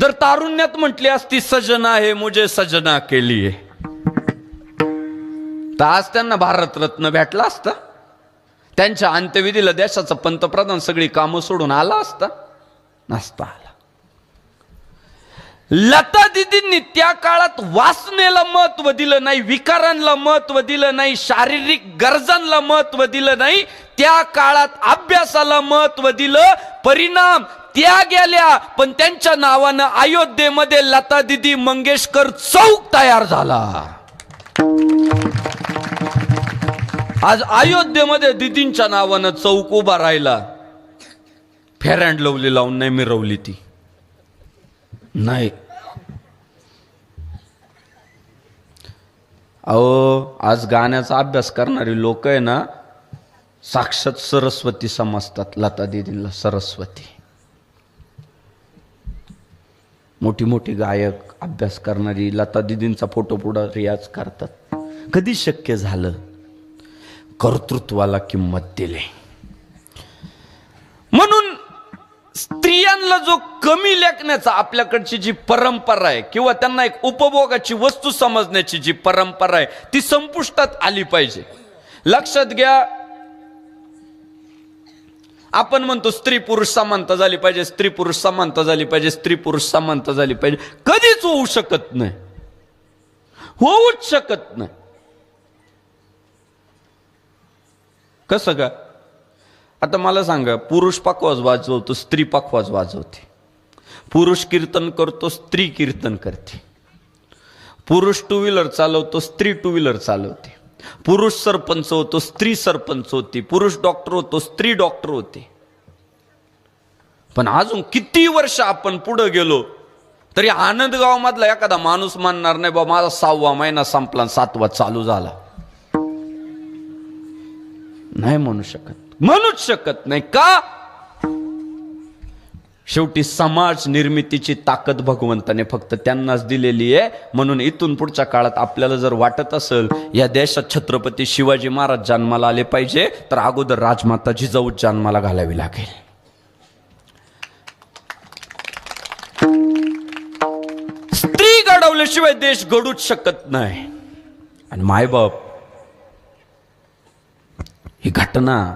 जर तारुण्यात म्हटली असती सजना आहे मुझे सजना केली आहे. तर आज त्यांना भारतरत्न भेटला असता. त्यांच्या अंत्यविधीला देशाचा पंतप्रधान सगळी कामं सोडून आला असता. नसता आला. लता दिदींनी त्या काळात वासनेला महत्त्व दिलं नाही विकारांना महत्त्व दिलं नाही शारीरिक गरजांना महत्त्व दिलं नाही त्या काळात अभ्यासाला महत्त्व दिलं परिणाम त्या गेल्या पण त्यांच्या नावानं अयोध्येमध्ये लता दिदी मंगेशकर चौक तयार झाला. आज अयोध्येमध्ये दिदींच्या नावानं चौक उभा राहिला. फेर अँड लवली लावून नाही मिरवली ती. नाही. अहो आज गाण्याचा अभ्यास करणारी लोक आहे ना साक्षात सरस्वती समजतात लता दिदींना सरस्वती. मोठी मोठी गायक अभ्यास करणारी लता दिदींचा फोटो पुढं रियाज करतात. कधी शक्य झालं? कर्तृत्वाला किंमत दिली. म्हणून स्त्रियांना जो कमी लेखण्याचा आपल्याकडची जी परंपरा आहे किंवा त्यांना एक उपभोगाची वस्तू समजण्याची जी परंपरा आहे ती संपुष्टात आली पाहिजे. लक्षात घ्या आपण म्हणतो स्त्री पुरुष समानता झाली पाहिजे स्त्री पुरुष समानता झाली पाहिजे स्त्री पुरुष समानता झाली पाहिजे. कधीच होऊ शकत नाही. होऊच शकत नाही. कसं का? आता मला सांगा पुरुष पाखवाज वाजवतो स्त्री पाखवाज वाजवते. पुरुष कीर्तन करतो स्त्री कीर्तन करते. पुरुष टू व्हीलर चालवतो स्त्री टू व्हीलर चालवते. पुरुष सरपंच होतो स्त्री सरपंच होती पुरुष डॉक्टर होतो स्त्री डॉक्टर होते. पण अजून किती वर्ष आपण पुढं गेलो तरी आनंदगाव मधला एखादा माणूस मानणार नाही बा माझा सहावा महिना संपला सातवा चालू झाला. नाही म्हणू शकत. म्हणूच शकत नाही. का? शेवटी समाज निर्मितीची ताकद भगवंताने फक्त त्यांनाच दिलेली आहे. म्हणून इथून पुढच्या काळात आपल्याला जर वाटत असेल या देशात छत्रपती शिवाजी महाराज जन्माला आले पाहिजे तर अगोदर राजमाता जिजाऊ जन्माला घालावी लागेल. स्त्री घडवल्याशिवाय देश घडूच शकत नाही. आणि मायबाप ही घटना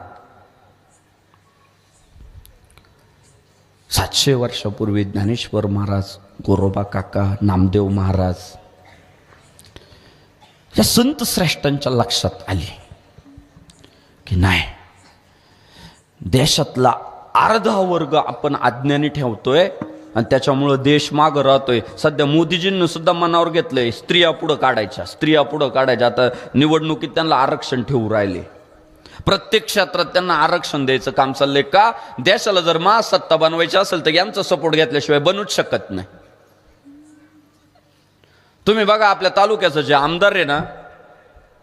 सातशे वर्षापूर्वी ज्ञानेश्वर महाराज गोरोबा काका नामदेव महाराज या संत श्रेष्ठांच्या लक्षात आली की नाही देशातला अर्धा वर्ग आपण अज्ञानी ठेवतोय आणि त्याच्यामुळं देश मागं राहतोय. सध्या मोदीजींनी सुद्धा मनावर घेतलंय स्त्रिया पुढं काढायच्या स्त्रिया पुढं काढायच्या. आता निवडणुकीत त्यांना आरक्षण ठेवू राहिले. प्रत्येक क्षेत्रात त्यांना आरक्षण द्यायचं काम चाललंय का? देशाला जर महासत्ता बनवायची असेल तर यांचा सपोर्ट घेतल्याशिवाय बनूच शकत नाही. तुम्ही बघा आपल्या तालुक्याचं जे आमदार आहे ना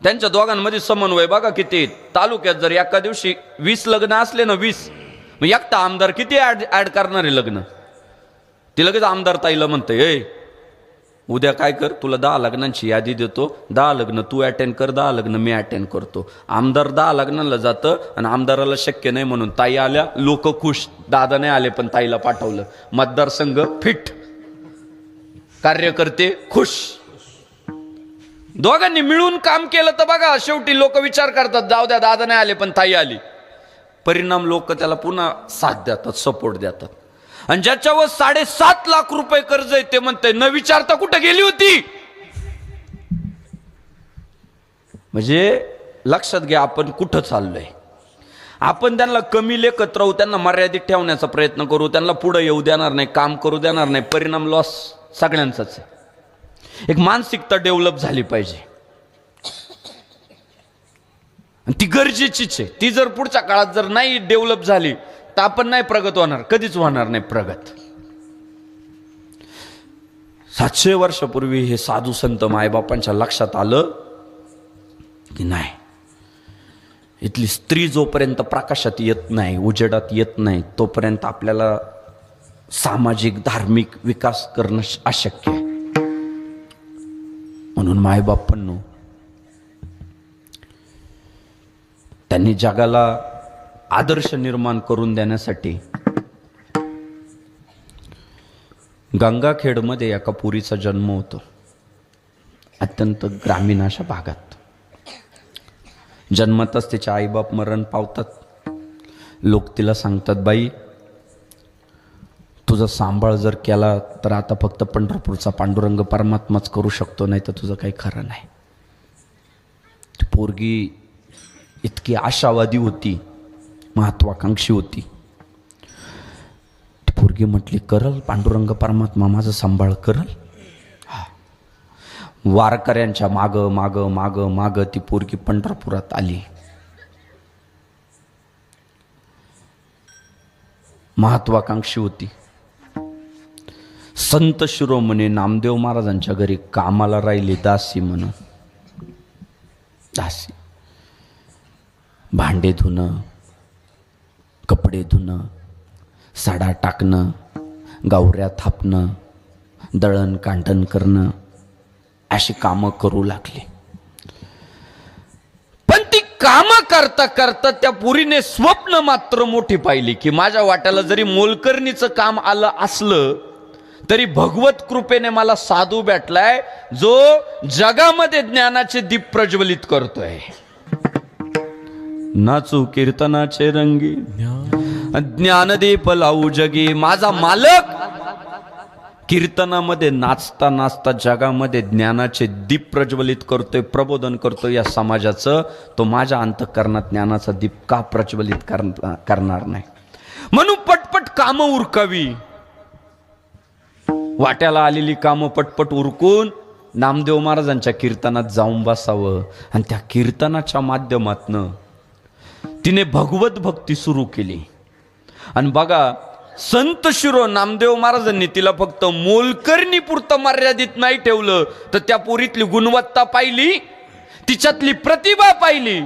त्यांच्या दोघांमध्ये समन्वय बघा किती. तालुक्यात जर एका दिवशी वीस लग्न असले ना वीस मग एकटा आमदार किती ऍड ऍड करणार आहे लग्न? ती लगेच आमदार ताईला म्हणते उद्या काय कर? तुला दहा लग्नांची यादी देतो. दहा लग्न तू अटेंड कर दहा लग्न मी अटेंड करतो. आमदार दहा लग्नाला जातं आणि आमदाराला शक्य नाही म्हणून ताई आल्या लोक खुश. दादा नाही आले पण ताईला पाठवलं. मतदारसंघ फिट. कार्यकर्ते खुश. दोघांनी मिळून काम केलं तर बघा शेवटी लोक विचार करतात जाऊ द्या दादा नाही आले पण ताई आली. परिणाम लोक त्याला पुन्हा साथ देतात सपोर्ट देतात. आणि ज्याच्यावर साडेसात लाख रुपये कर्ज आहे ते म्हणते न विचारता कुठं गेली होती? म्हणजे लक्षात घ्या आपण कुठं चाललोय. आपण त्यांना कमी लेखत राहू त्यांना मर्यादित ठेवण्याचा प्रयत्न करू त्यांना पुढे येऊ देणार नाही काम करू देणार नाही परिणाम लॉस सगळ्यांचाच आहे. एक मानसिकता डेव्हलप झाली पाहिजे. आणि ती गरजेचीच आहे. ती जर पुढच्या काळात जर नाही डेव्हलप झाली तर आपण नाही प्रगत होणार कधीच होणार नाही प्रगत. सातशे वर्षापूर्वी हे साधू संत मायबापांच्या लक्षात आलं की नाही. इथली स्त्री जोपर्यंत प्रकाशात येत नाही उजेडात येत नाही तोपर्यंत आपल्याला सामाजिक धार्मिक विकास करणं अशक्य आहे. म्हणून मायबापांनो त्यांनी जगाला आदर्श निर्माण करून देण्यासाठी गंगाखेडमध्ये एका पुरीचा जन्म होतो. अत्यंत ग्रामीण अशा भागात. जन्मतच तिचे आईबाप मरण पावतात. लोक तिला सांगतात बाई तुझा सांभाळ जर केला तर आता फक्त पंढरपूरचा पांडुरंग परमात्माच करू शकतो नाही तर तुझं काही खरं नाही. पोरगी इतकी आशावादी होती. महत्वाकांक्षी होती. ती पोरगी म्हटली करल पांडुरंग परमात्मा माझं सांभाळ करल? हा. वारकऱ्यांच्या माग माग माग माग ती पोरगी पंढरपुरात आली. महत्वाकांक्षी होती. संत शिरोमणी नामदेव महाराजांच्या घरी कामाला राहिली दासी म्हणून. दासी. भांडे धुणं कपडे धुणं साडा टाकणं गावऱ्या थापणं दळण कांडण करणं अशी कामं करू लागली. पण ती कामं करता करता त्या पुरीने स्वप्न मात्र मोठी पाहिली की माझ्या वाट्याला जरी मोलकर्णीचं काम आलं असलं तरी भगवत कृपेने मला साधू भेटलाय जो जगामध्ये ज्ञानाचे दीप प्रज्वलित करतोय. नाचू कीर्तनाचे रंगी. ज्ञानदीप लावू जगी. माझा मालक कीर्तनामध्ये नाचता नाचता जगामध्ये ज्ञानाचे दीप प्रज्वलित करतोय प्रबोधन करतोय या समाजाचं. तो माझ्या अंतकरणात ज्ञानाचा दीप का प्रज्वलित करणार नाही? म्हणून पटपट कामं उरकावी. वाट्याला आलेली कामं पटपट उरकून नामदेव महाराजांच्या कीर्तनात जाऊन बसावं. आणि त्या कीर्तनाच्या माध्यमातनं तिने भगवत भक्ती सुरू केली. आणि बघा संत शिरो नामदेव महाराजांनी तिला फक्त मोलकरणी पुरतं मर्यादित नाही ठेवलं. तर त्या पोरीतली गुणवत्ता पाहिली तिच्यातली प्रतिभा पाहिली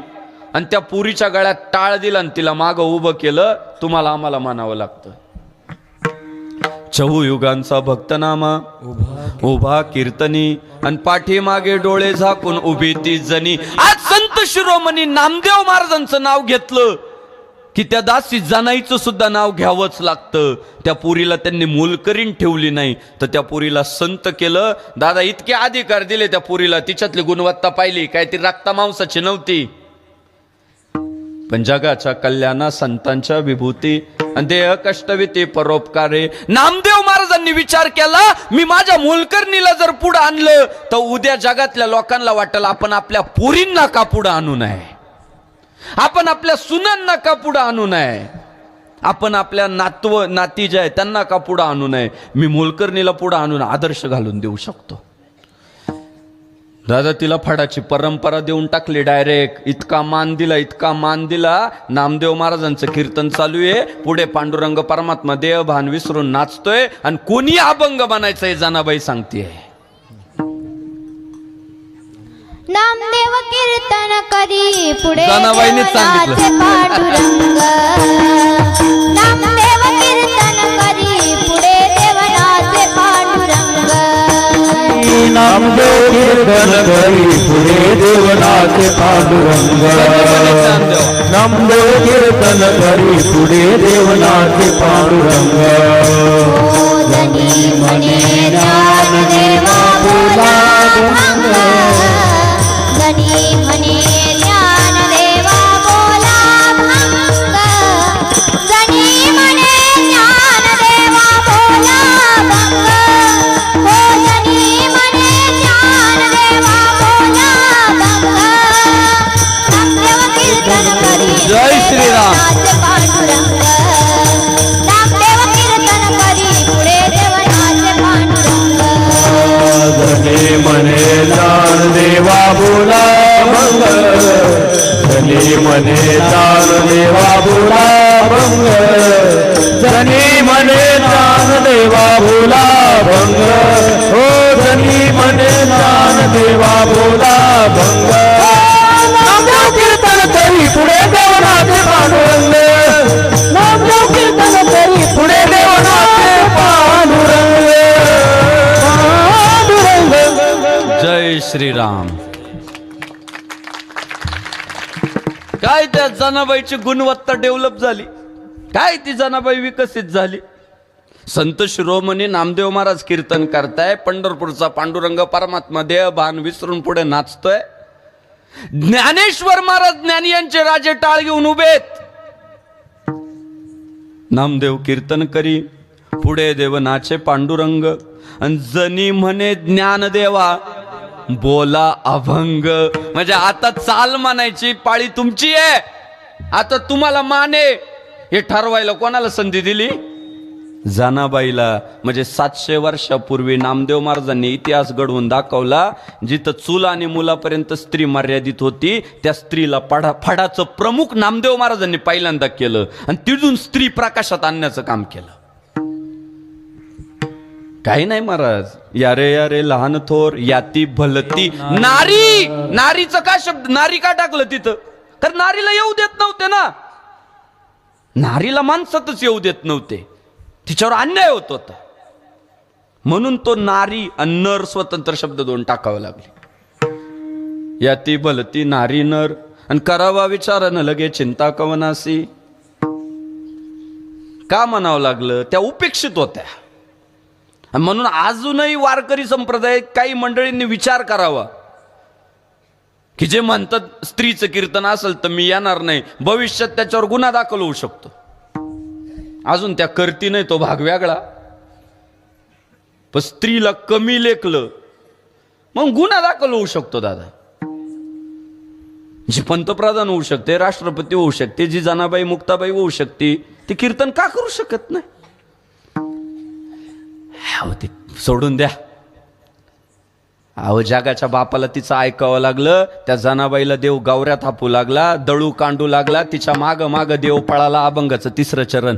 आणि त्या पुरीच्या गळ्यात टाळ दिला आणि तिला मागं उभं केलं. तुम्हाला आम्हाला मानावं लागतं. चहुयुगांचा भक्तनामा उभा कीर्तनी आणि पाठीमागे डोळे झाकून उभी ती जणी आज संत शिरोमणी नामदेव महाराजांचं नाव घेतलं. की त्या दासी जानाईचं सुद्धा नाव घ्यावंच लागतं. त्या पुरीला त्यांनी मोलकरीन ठेवली नाही तर त्या पुरीला संत केलं. दादा इतके अधिकार दिले त्या पुरीला तिच्यातली गुणवत्ता पाहिली काय ती रक्ता मांसाची नव्हती. पण जगाच्या कल्याणा संतांच्या विभूती आणि देह कष्टविते परोपकारे नामदेव महाराजांनी विचार केला मी माझ्या मोलकर्णीला जर पुढं आणलं तर उद्या जगातल्या लोकांना वाटेल आपण आपल्या पुरींना का पुढं आणू नये? आपण आपल्या सुनांना का पुढं आणू नये. आपण आपल्या नातव नाती जे आहे त्यांना का पुढं आणू नये. मी मोलकर्णीला पुढं आणून आदर्श घालून देऊ शकतो. दादा तिला फडाची परंपरा देऊन टाकली डायरेक्ट. इतका मान दिला इतका मान दिला. नामदेव महाराजांचं कीर्तन चालू आहे. पुढे पांडुरंग परमात्मा देह भान विसरून नाचतोय. आणि कोणी अभंग बनायचंय जनाबाई सांगतेय. नामदेव कीर्तन करी पुढे पांडुरंग. नामदेव कीर्तन करी पुढे देवनाचे पांडुरंग. नामदेव कीर्तन करी पुढे देवनाचे पांडुरंग. नामदेव कीर्तन करी पुढे देवनाचे पांडुरंग. म्हणे ज्ञानदेवा देवा बोला भंग। धनी मने दान देवा बोला भंग। हो धनी मने दान देवा बोला भंग। नामदेव कीर्तन करी पुढे देवनाचे पांडुरंग। नामदेव कीर्तन करी पुढे देवनाचे पांडुरंग। पांडुरंग। जय श्रीराम। काय त्या जनाबाईची गुणवत्ता डेव्हलप झाली? काय ती जनाबाई विकसित झाली? संत शिरोमणी नामदेव महाराज कीर्तन करताय पंढरपूरचा पांडुरंग परमात्मा देह भान विसरून पुढे नाचतोय. ज्ञानेश्वर महाराज ज्ञानी यांचे राजे टाळ घेऊन उभेत नामदेव कीर्तन करी पुढे देव नाचे पांडुरंग. जनी म्हणे ज्ञान देवा बोला अभंग. म्हणजे आता चाल मानायची पाळी तुमची आहे. आता तुम्हाला माने हे ठरवायला कोणाला संधी दिली? जानाबाईला. म्हणजे सातशे वर्षापूर्वी नामदेव महाराजांनी इतिहास घडवून दाखवला जिथं चूल आणि मुलापर्यंत स्त्री मर्यादित होती त्या स्त्रीला पडा फडाचं प्रमुख नामदेव महाराजांनी पहिल्यांदा केलं आणि तिथून स्त्री प्रकाशात आणण्याचं काम केलं. काही नाही महाराज. यारे यारे लहान थोर याती भलती. नारी! नारीचं का शब्द नारी का टाकलं तिथं? तर नारीला येऊ देत नव्हते ना. नारीला माणसातच येऊ देत नव्हते. तिच्यावर अन्याय होत होता. म्हणून तो नारी आणि नर स्वतंत्र शब्द दोन टाकावे लागले. याती भलती नारी नर. आणि करावा विचारानं लगे चिंता कवनासी. का म्हणावं लागलं? त्या उपेक्षित होत्या. म्हणून अजूनही वारकरी संप्रदाय काही मंडळींनी विचार करावा. की जे म्हणतात स्त्रीचं कीर्तन असेल तर मी येणार नाही. भविष्यात त्याच्यावर गुन्हा दाखल होऊ शकतो. अजून त्या करती नाही तो भाग वेगळा. पण स्त्रीला कमी लेखलं मग गुन्हा दाखल होऊ शकतो दादा. जी पंतप्रधान होऊ शकते राष्ट्रपती होऊ शकते जी जनाबाई मुक्ताबाई होऊ शकते ती कीर्तन का करू शकत नाही? अहो ते सोडून द्या. अहो जगाच्या बापाला तिचं ऐकावं लागलं त्या जनाबाईला देव गावऱ्या थापू लागला दळू कांडू लागला तिच्या माग माग देव पळाला अभंगाचं तिसरं चरण.